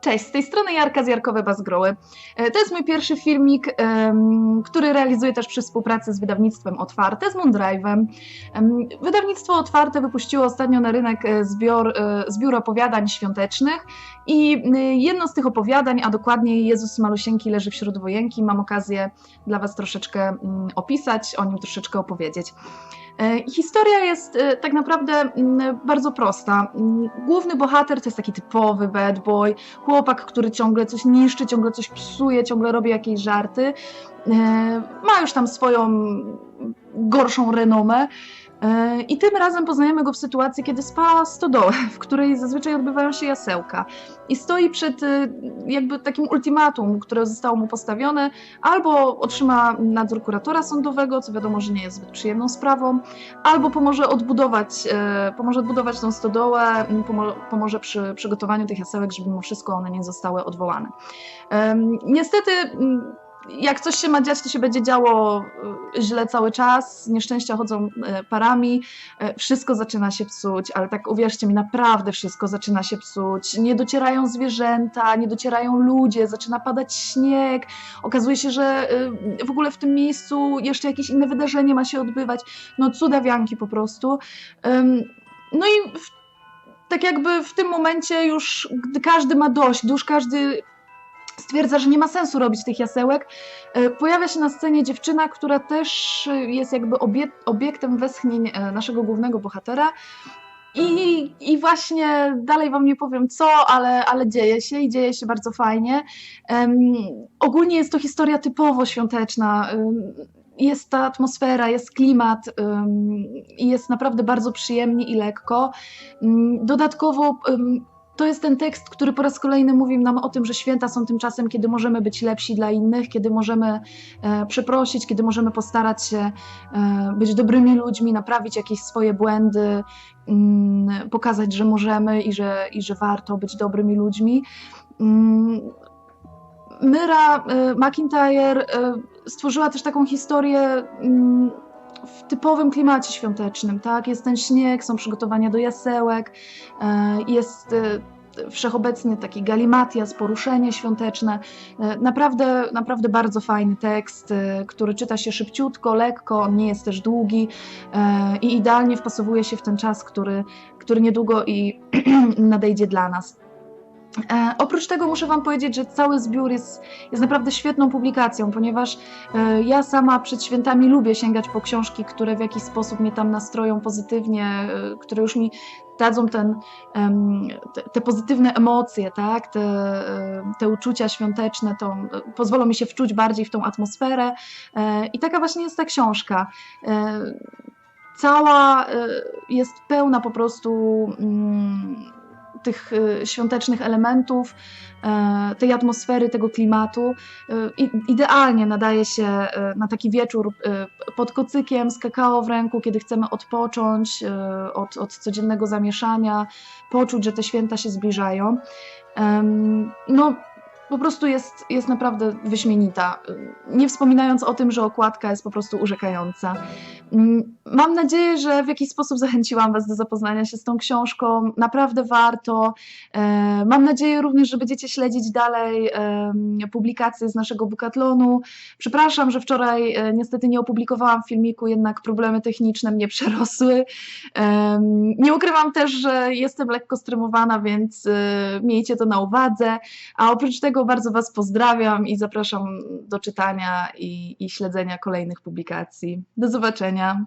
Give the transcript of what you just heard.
Cześć, z tej strony Jarka z Jarkowe Bazgroły. E, To jest mój pierwszy filmik, który realizuję też przy współpracy z wydawnictwem Otwarte, z Moondrive'em. Em, Wydawnictwo Otwarte wypuściło ostatnio na rynek e, zbiór, e, zbiór opowiadań świątecznych i jedno z tych opowiadań, a dokładniej Jezus Malusieńki leży wśród wojenki, mam okazję dla Was troszeczkę mm, opisać, o nim troszeczkę opowiedzieć. E, Historia jest e, tak naprawdę mm, bardzo prosta. Mm, Główny bohater to jest taki typowy bad boy, chłopak, który ciągle coś niszczy, ciągle coś psuje, ciągle robi jakieś żarty. E, Ma już tam swoją gorszą renomę. E, I tym razem poznajemy go w sytuacji, kiedy spala stodołę, w której zazwyczaj odbywają się jasełka. I stoi przed e, jakby takim ultimatum, które zostało mu postawione, albo otrzyma nadzór kuratora sądowego, co wiadomo, że nie jest zbyt przyjemną sprawą, albo pomoże odbudować, e, pomoże odbudować tą stodołę, pomoże przy przygotowaniu tych jasełek, żeby mimo wszystko one nie zostały odwołane. Niestety, jak coś się ma dziać, to się będzie działo e, źle cały czas, nieszczęścia chodzą e, parami, e, wszystko zaczyna się psuć, ale tak uwierzcie mi, naprawdę wszystko zaczyna się psuć. Nie docierają zwierzęta, nie docierają ludzie, zaczyna padać śnieg, okazuje się, że w ogóle w tym miejscu jeszcze jakieś inne wydarzenie ma się odbywać. No cudawianki po prostu. No i tak jakby w tym momencie już, gdy każdy ma dość, już każdy stwierdza, że nie ma sensu robić tych jasełek, e, pojawia się na scenie dziewczyna, która też jest jakby obie, obiektem westchnień e, naszego głównego bohatera. I, I właśnie dalej wam nie powiem co, ale, ale dzieje się i dzieje się bardzo fajnie. Em, ogólnie jest to historia typowo świąteczna. Em, jest ta atmosfera, jest klimat i jest naprawdę bardzo przyjemnie i lekko. Dodatkowo to jest ten tekst, który po raz kolejny mówi nam o tym, że święta są tym czasem, kiedy możemy być lepsi dla innych, kiedy możemy e, przeprosić, kiedy możemy postarać się e, być dobrymi ludźmi, naprawić jakieś swoje błędy, mm, pokazać, że możemy i że, i że warto być dobrymi ludźmi. Mm, Myra e, McIntyre e, stworzyła też taką historię mm, w typowym klimacie świątecznym, tak? Jest ten śnieg, są przygotowania do jasełek, e, jest e, wszechobecny taki galimatias, poruszenie świąteczne. E, Naprawdę, naprawdę bardzo fajny tekst, który czyta się szybciutko, lekko, on nie jest też długi i idealnie wpasowuje się w ten czas, który, który niedługo i nadejdzie dla nas. E, oprócz tego muszę Wam powiedzieć, że cały zbiór jest, jest naprawdę świetną publikacją, ponieważ e, ja sama przed świętami lubię sięgać po książki, które w jakiś sposób mnie tam nastroją pozytywnie, e, które już mi dadzą ten, te, te pozytywne emocje, tak? te, e, te uczucia świąteczne, tą, pozwolą mi się wczuć bardziej w tą atmosferę. E, I taka właśnie jest ta książka. E, Cała e, jest pełna po prostu. Tych e, świątecznych elementów, e, tej atmosfery, tego klimatu. E, Idealnie nadaje się e, na taki wieczór pod kocykiem z kakao w ręku, kiedy chcemy odpocząć od, od codziennego zamieszania, poczuć, że te święta się zbliżają. No, po prostu jest, jest naprawdę wyśmienita. Nie wspominając o tym, że okładka jest po prostu urzekająca. Mm, Mam nadzieję, że w jakiś sposób zachęciłam Was do zapoznania się z tą książką. Naprawdę warto. E, Mam nadzieję również, że będziecie śledzić dalej publikacje z naszego Bookatlonu. Przepraszam, że wczoraj e, niestety nie opublikowałam filmiku, jednak problemy techniczne mnie przerosły. Nie ukrywam też, że jestem lekko stremowana, więc e, miejcie to na uwadze. A oprócz tego bardzo Was pozdrawiam i zapraszam do czytania i, i śledzenia kolejnych publikacji. Do zobaczenia.